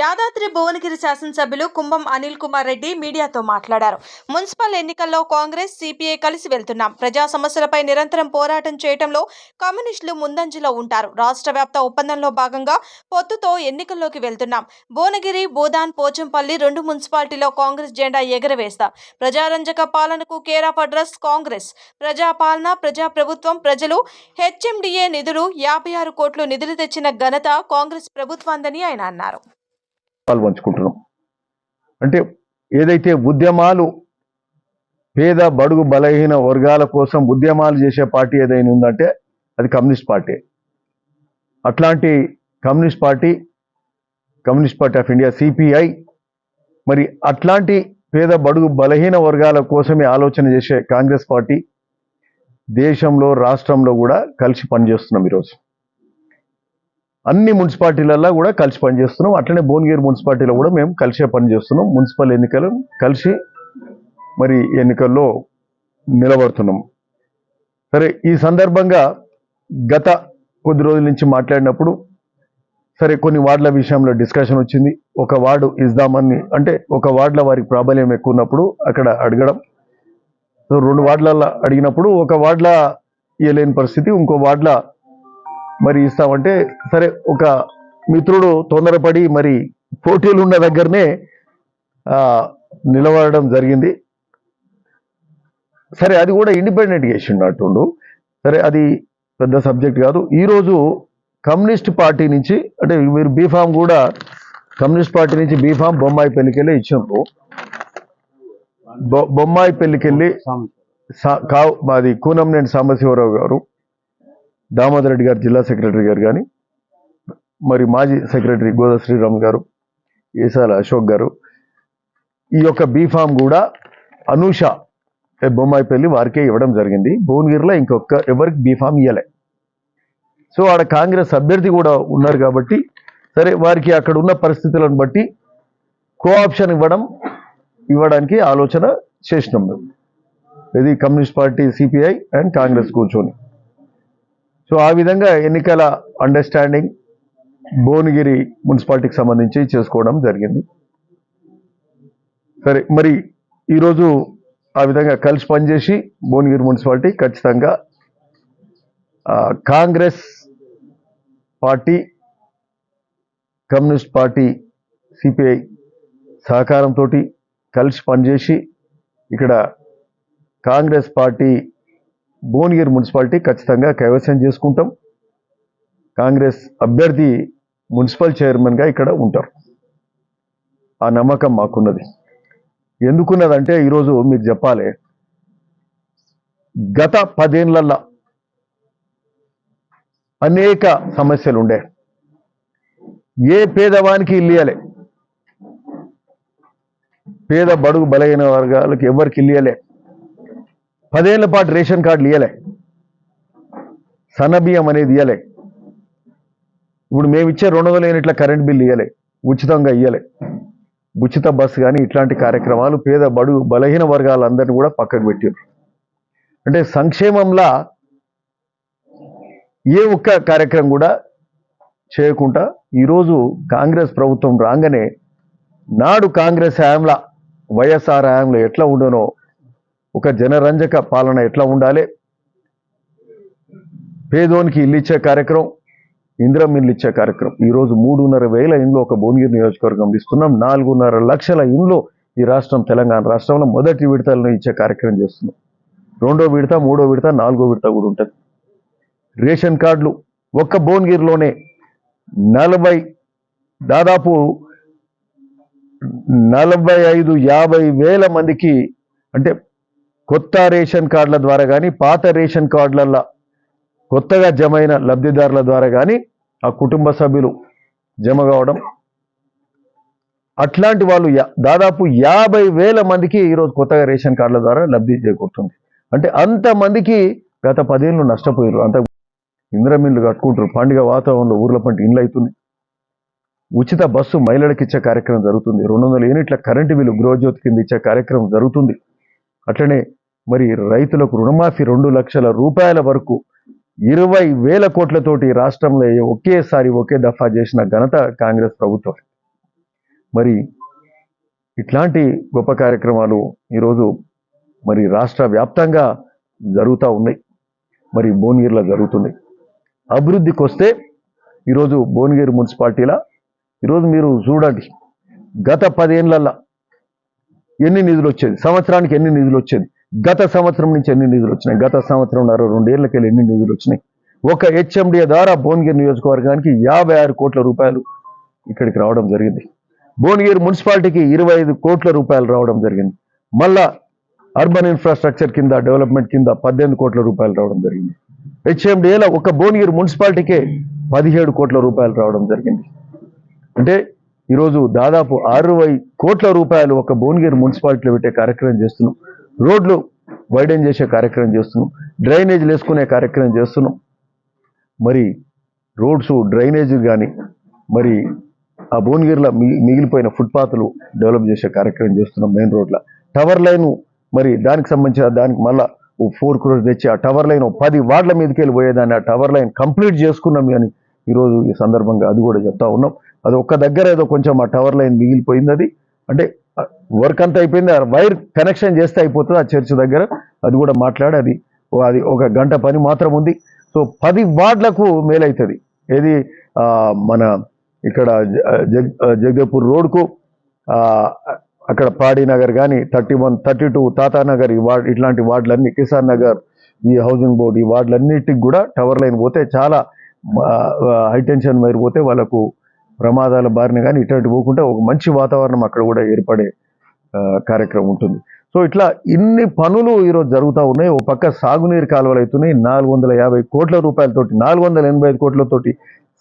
యాదాద్రి భువనగిరి శాసనసభ్యులు కుంభం అనిల్ కుమార్ రెడ్డి మీడియాతో మాట్లాడారు. మున్సిపల్ ఎన్నికల్లో కాంగ్రెస్ సిపిఐ కలిసి వెళ్తున్నాం. ప్రజా సమస్యలపై నిరంతరం పోరాటం చేయడంలో కమ్యూనిస్టులు ముందంజలో ఉంటారు. రాష్ట్ర వ్యాప్త ఒప్పందంలో భాగంగా పొత్తుతో ఎన్నికల్లోకి వెళ్తున్నాం. భువనగిరి బోదాన్ పోచంపల్లి రెండు మున్సిపాలిటీలో కాంగ్రెస్ జెండా ఎగరవేస్తాం. ప్రజారంజక పాలనకు కేర్ ఆఫ్ అడ్రస్ కాంగ్రెస్. ప్రజాపాలన ప్రజాప్రభుత్వం ప్రజలు హెచ్ఎండిఏ నిధులు యాభై ఆరు కోట్లు నిధులు తెచ్చిన ఘనత కాంగ్రెస్ ప్రభుత్వాందని ఆయన అన్నారు. పాల్పంచుకుంటున్నాం అంటే ఏదైతే ఉద్యమాలు పేద బడుగు బలహీన వర్గాల కోసం ఉద్యమాలు చేసే పార్టీ ఏదైనా ఉందంటే అది కమ్యూనిస్ట్ పార్టీ. అట్లాంటి communist party communist party of India CPI మరి అట్లాంటి పేద బడుగు బలహీన వర్గాల కోసమే ఆలోచన చేసే కాంగ్రెస్ పార్టీ దేశంలో రాష్ట్రంలో కూడా కలిసి పనిచేస్తున్నాం ఈరోజు. అన్ని మున్సిపాలిటీలలో కూడా కలిసి పనిచేస్తున్నాం. అట్లనే భువనగిరి మున్సిపాలిటీలో కూడా మేము కలిసే పనిచేస్తున్నాం మున్సిపల్ ఎన్నికలు కలిసి మరి ఎన్నికల్లో నిలబడుతున్నాం. సరే ఈ సందర్భంగా గత కొద్ది రోజుల నుంచి మాట్లాడినప్పుడు సరే కొన్ని వార్డుల విషయంలో డిస్కషన్ వచ్చింది. ఒక వార్డు ఇద్దామని అంటే ఒక వార్డులో వారికి ప్రాబల్యం ఎక్కువ ఉన్నప్పుడు అక్కడ అడగడం. సో రెండు వార్డులలో అడిగినప్పుడు ఒక వార్డులో ఇవ్వలేని పరిస్థితి ఇంకో వార్డులో మరి ఇస్తామంటే సరే ఒక మిత్రుడు తొందరపడి మరి పోటీలు ఉన్న దగ్గరనే నిలబడడం జరిగింది. సరే అది కూడా ఇండిపెండెంట్గా ఇచ్చిండట్టుండు సరే అది పెద్ద సబ్జెక్ట్ కాదు. ఈరోజు కమ్యూనిస్ట్ పార్టీ నుంచి అంటే మీరు బీఫామ్ కూడా కమ్యూనిస్ట్ పార్టీ నుంచి బీఫామ్ బొమ్మాయి పెళ్ళికెళ్ళి ఇచ్చిండ్రు. బొమ్మాయి పెళ్ళికెళ్ళి సా- కావ్ మాది కూనంనేని సాంబశివరావు గారు. దామోదర్ రెడ్డి గారు జిల్లా సెక్రటరీ గారు కానీ మరి మాజీ సెక్రటరీ గోదా శ్రీరామ్ గారు ఏసాల అశోక్ గారు ఈ యొక్క బీఫామ్ కూడా అనూష బొమ్మాయి బొమ్మాయిపల్లి వారికే ఇవ్వడం జరిగింది. భువనగిరిలో ఇంకొక ఎవరికి బీఫామ్ ఇవ్వలే సో ఆడ కాంగ్రెస్ అభ్యర్థి కూడా ఉన్నారు కాబట్టి సరే వారికి అక్కడ ఉన్న పరిస్థితులను బట్టి కో ఆప్షన్ ఇవ్వడం ఇవ్వడానికి ఆలోచన చేసినాం మేము. ఇది communist party CPI and Congress కూర్చొని. సో ఆ విధంగా ఎన్నికల అండర్స్టాండింగ్ భువనగిరి మున్సిపాలిటీకి సంబంధించి చేసుకోవడం జరిగింది. సరే మరి ఈరోజు ఆ విధంగా కలిసి పనిచేసి భువనగిరి మున్సిపాలిటీ ఖచ్చితంగా Congress party communist party CPI సహకారంతో కలిసి పనిచేసి ఇక్కడ కాంగ్రెస్ పార్టీ భువనగిరి మున్సిపాలిటీ ఖచ్చితంగా కైవసం చేసుకుంటాం. కాంగ్రెస్ అభ్యర్థి మున్సిపల్ చైర్మన్గా ఇక్కడ ఉంటారు. ఆ నమ్మకం మాకున్నది. ఎందుకున్నదంటే ఈరోజు మీకు చెప్పాలి గత పదేళ్ళలో అనేక సమస్యలు ఉండే ఏ పేదవానికి ఇల్లియలే పేద బడుగు బలహీన వర్గాలకు ఎవరికి ఇల్లియలే పదేళ్ళ పాటు రేషన్ కార్డులు ఇవ్వలే సన్నబియ్యం అనేది ఇవ్వలే ఇప్పుడు మేము ఇచ్చే రెండు వందల యూనిట్ల కరెంట్ బిల్లు ఇవ్వలే ఉచితంగా ఇవ్వలే ఉచిత బస్సు కానీ ఇట్లాంటి కార్యక్రమాలు పేద బడుగు బలహీన వర్గాలందరినీ కూడా పక్కకు పెట్టారు అంటే సంక్షేమంలా ఏ ఒక్క కార్యక్రమం కూడా చేయకుండా ఈరోజు కాంగ్రెస్ ప్రభుత్వం రాగానే నాడు కాంగ్రెస్ హయాంలో వైఎస్ఆర్ హయాంలో ఎట్లా ఉండనో ఒక జనరంజక పాలన ఎట్లా ఉండాలి? పేదోనికి ఇల్లు ఇచ్చే కార్యక్రమం ఇంద్రం ఇల్లు ఇచ్చే కార్యక్రమం. ఈరోజు మూడున్నర వేల ఇండ్లు ఒక భువనగిరి నియోజకవర్గం ఇస్తున్నాం నాలుగున్నర లక్షల ఇండ్లు ఈ రాష్ట్రం తెలంగాణ రాష్ట్రంలో మొదటి విడతలను ఇచ్చే కార్యక్రమం చేస్తున్నాం. రెండో విడత మూడో విడత నాలుగో విడత కూడా ఉంటుంది. రేషన్ కార్డులు ఒక్క భువనగిరిలోనే నలభై దాదాపు నలభై ఐదు యాభై వేల మందికి అంటే కొత్త రేషన్ కార్డుల ద్వారా కానీ పాత రేషన్ కార్డులలో కొత్తగా జమైన లబ్ధిదారుల ద్వారా కానీ ఆ కుటుంబ సభ్యులు జమ కావడం. అట్లాంటి వాళ్ళు యా- దాదాపు యాభై వేల మందికి ఈరోజు కొత్తగా రేషన్ కార్డుల ద్వారా లబ్ధి చేకూరుతుంది. అంటే అంతమందికి గత పదేళ్ళు నష్టపోయారు అంత ఇంద్రమిల్లు కట్టుకుంటారు. పండుగ వాతావరణంలో ఊర్ల పంట ఇండ్లు అవుతుంది ఉచిత బస్సు మహిళలకు ఇచ్చే కార్యక్రమం జరుగుతుంది. రెండు వందల యూనిట్ల కరెంటు బిల్లు గృహజ్యోతి కింద ఇచ్చే కార్యక్రమం జరుగుతుంది. అట్లనే మరి రైతులకు రుణమాఫీ రెండు లక్షల రూపాయల వరకు ఇరవై వేల కోట్లతోటి రాష్ట్రంలో ఒకేసారి ఒకే దఫా చేసిన ఘనత కాంగ్రెస్ ప్రభుత్వం. మరి ఇట్లాంటి గొప్ప కార్యక్రమాలు ఈరోజు మరి రాష్ట్ర వ్యాప్తంగా జరుగుతూ ఉన్నాయి. మరి భువనగిరిలో జరుగుతున్నాయి. అభివృద్ధికి వస్తే ఈరోజు భువనగిరి మున్సిపాలిటీలో ఈరోజు మీరు చూడండి గత పదేళ్ళలో ఎన్ని నిధులు వచ్చేది సంవత్సరానికి ఎన్ని నిధులు వచ్చేది? గత సంవత్సరం నుంచి ఎన్ని నిధులు వచ్చినాయి? గత సంవత్సరంన్నర రెండేళ్ళకి వెళ్ళి ఎన్ని నిధులు వచ్చినాయి? ఒక హెచ్ఎండిఏ ద్వారా భువనగిరి నియోజకవర్గానికి యాభై ఆరు కోట్ల రూపాయలు ఇక్కడికి రావడం జరిగింది. భువనగిరి మున్సిపాలిటీకి ఇరవై ఐదు కోట్ల రూపాయలు రావడం జరిగింది. మళ్ళా అర్బన్ ఇన్ఫ్రాస్ట్రక్చర్ కింద డెవలప్మెంట్ కింద పద్దెనిమిది కోట్ల రూపాయలు రావడం జరిగింది. హెచ్ఎండిఏలో ఒక భువనగిరి మున్సిపాలిటీకే పదిహేడు కోట్ల రూపాయలు రావడం జరిగింది. అంటే ఈరోజు దాదాపు అరవై కోట్ల రూపాయలు ఒక భువనగిరి మున్సిపాలిటీలో పెట్టే కార్యక్రమం చేస్తున్నాం. రోడ్లు వైడెన్ చేసే కార్యక్రమం చేస్తున్నాం. డ్రైనేజీలు వేసుకునే కార్యక్రమం చేస్తున్నాం. మరి రోడ్స్ డ్రైనేజీ కానీ మరి ఆ భువనగిరిలో మిగిలిపోయిన ఫుట్పాత్లు డెవలప్ చేసే కార్యక్రమం చేస్తున్నాం మెయిన్ రోడ్ల టవర్ లైన్ మరి దానికి సంబంధించిన దానికి మళ్ళీ ఓ ఫోర్ క్రోర్స్ తెచ్చి ఆ టవర్ లైన్ పది వార్డుల మీదకి వెళ్ళి పోయేదాన్ని ఆ టవర్ లైన్ కంప్లీట్ చేసుకున్నాం అని ఈరోజు ఈ సందర్భంగా అది కూడా చెప్తా ఉన్నాం. అది ఒక్క దగ్గర ఏదో కొంచెం ఆ టవర్ లైన్ మిగిలిపోయింది అది. అంటే వర్క్ అంతా అయిపోయింది. వైర్ కనెక్షన్ చేస్తే అయిపోతుంది ఆ చర్చ్ దగ్గర. అది కూడా మాట్లాడి అది అది ఒక గంట పని మాత్రం ఉంది. సో పది వార్డులకు మేలవుతుంది ఏది మన ఇక్కడ జగ్ జగదేపూర్ రోడ్కు అక్కడ పాడీనగర్ కానీ thirty one thirty two Tatanagar ఈ వార్డ్ ఇట్లాంటి వార్డులన్నీ కిసాన్ నగర్ ఈ హౌసింగ్ బోర్డు ఈ వార్డులన్నిటికి కూడా టవర్ లైన్ పోతే చాలా హైటెన్షన్ వైర్ పోతే వాళ్ళకు ప్రమాదాల బారిన కానీ ఇటువంటి పోకుండా ఒక మంచి వాతావరణం అక్కడ కూడా ఏర్పడే కార్యక్రమం ఉంటుంది. సో ఇట్లా ఇన్ని పనులు ఈరోజు జరుగుతూ ఉన్నాయి. ఓ పక్క సాగునీరు కాలువలు అవుతున్నాయి నాలుగు వందల యాభై కోట్ల రూపాయలతోటి నాలుగు వందల ఎనభై ఐదు కోట్లతోటి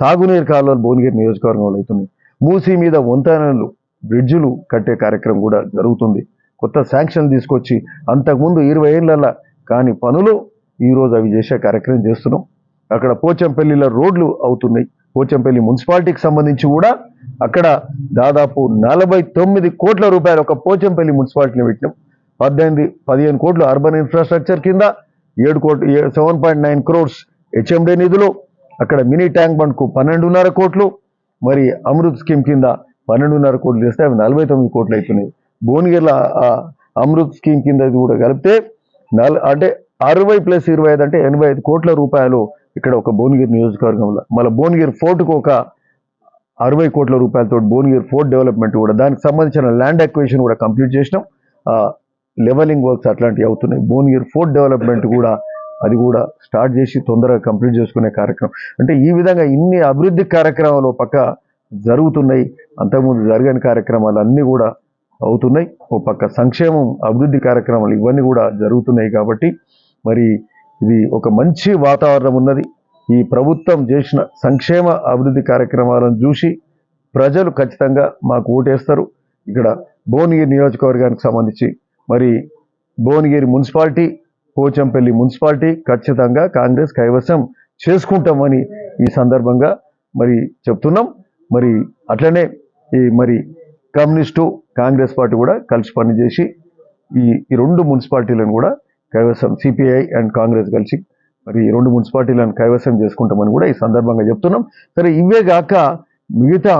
సాగునీరు కాలువలు భువనగిరి నియోజకవర్గంలో అవుతున్నాయి. మూసీ మీద వంతెనలు బ్రిడ్జులు కట్టే కార్యక్రమం కూడా జరుగుతుంది. కొత్త శాంక్షన్ తీసుకొచ్చి అంతకుముందు ఇరవై ఏళ్ళ కాని పనులు ఈరోజు అవి చేసే కార్యక్రమం చేస్తున్నాం. అక్కడ పోచంపల్లిలో రోడ్లు అవుతున్నాయి. పోచంపల్లి మున్సిపాలిటీకి సంబంధించి కూడా అక్కడ దాదాపు నలభై తొమ్మిది కోట్ల రూపాయలు ఒక పోచంపల్లి మున్సిపాలిటీని పెట్టినాం. పద్దెనిమిది పదిహేను కోట్లు అర్బన్ ఇన్ఫ్రాస్ట్రక్చర్ కింద ఏడు కోట్లు seven point nine crores HMD నిధులు అక్కడ మినీ ట్యాంక్ బండ్కు పన్నెండున్నర కోట్లు మరి అమృత్ స్కీమ్ కింద పన్నెండున్నర కోట్లు చేస్తే అవి నలభై తొమ్మిది కోట్లు అవుతున్నాయి భువనగిరిలో అమృత్ స్కీమ్ కింద ఇది కూడా కలిపితే నల్ అంటే అరవై ప్లస్ ఇరవై ఐదు అంటే ఎనభై ఐదు కోట్ల రూపాయలు ఇక్కడ ఒక భువనగిరి నియోజకవర్గంలో మళ్ళీ భువనగిరి ఫోర్ట్కు ఒక అరవై కోట్ల రూపాయలతో భువనగిరి ఫోర్ట్ డెవలప్మెంట్ కూడా దానికి సంబంధించిన ల్యాండ్ అక్వేషన్ కూడా కంప్లీట్ చేసినాం. లెవెలింగ్ వర్క్స్ అట్లాంటివి అవుతున్నాయి. భువనగిరి ఫోర్ట్ డెవలప్మెంట్ కూడా అది కూడా స్టార్ట్ చేసి తొందరగా కంప్లీట్ చేసుకునే కార్యక్రమం. అంటే ఈ విధంగా ఇన్ని అభివృద్ధి కార్యక్రమాలు పక్క జరుగుతున్నాయి అంతకుముందు జరగని కార్యక్రమాలు అన్నీ కూడా అవుతున్నాయి. ఓ పక్క సంక్షేమం అభివృద్ధి కార్యక్రమాలు ఇవన్నీ కూడా జరుగుతున్నాయి కాబట్టి మరి ఇది ఒక మంచి వాతావరణం ఉన్నది. ఈ ప్రభుత్వం చేసిన సంక్షేమ అభివృద్ధి కార్యక్రమాలను చూసి ప్రజలు ఖచ్చితంగా మాకు ఓటేస్తారు. ఇక్కడ భువనగిరి నియోజకవర్గానికి సంబంధించి మరి భువనగిరి మున్సిపాలిటీ పోచంపల్లి మున్సిపాలిటీ ఖచ్చితంగా కాంగ్రెస్ కైవసం చేసుకుంటామని ఈ సందర్భంగా మరి చెప్తున్నాం. మరి అట్లనే ఈ మరి కమ్యూనిస్టు కాంగ్రెస్ పార్టీ కూడా కలిసి పనిచేసి ఈ రెండు మున్సిపాలిటీలను కూడా కైవసం సిపిఐ అండ్ కాంగ్రెస్ కలిసి మరి ఈ రెండు మున్సిపాలిటీలను కైవసం చేసుకుంటామని కూడా ఈ సందర్భంగా చెప్తున్నాం. సరే ఇవే గాక మిగతా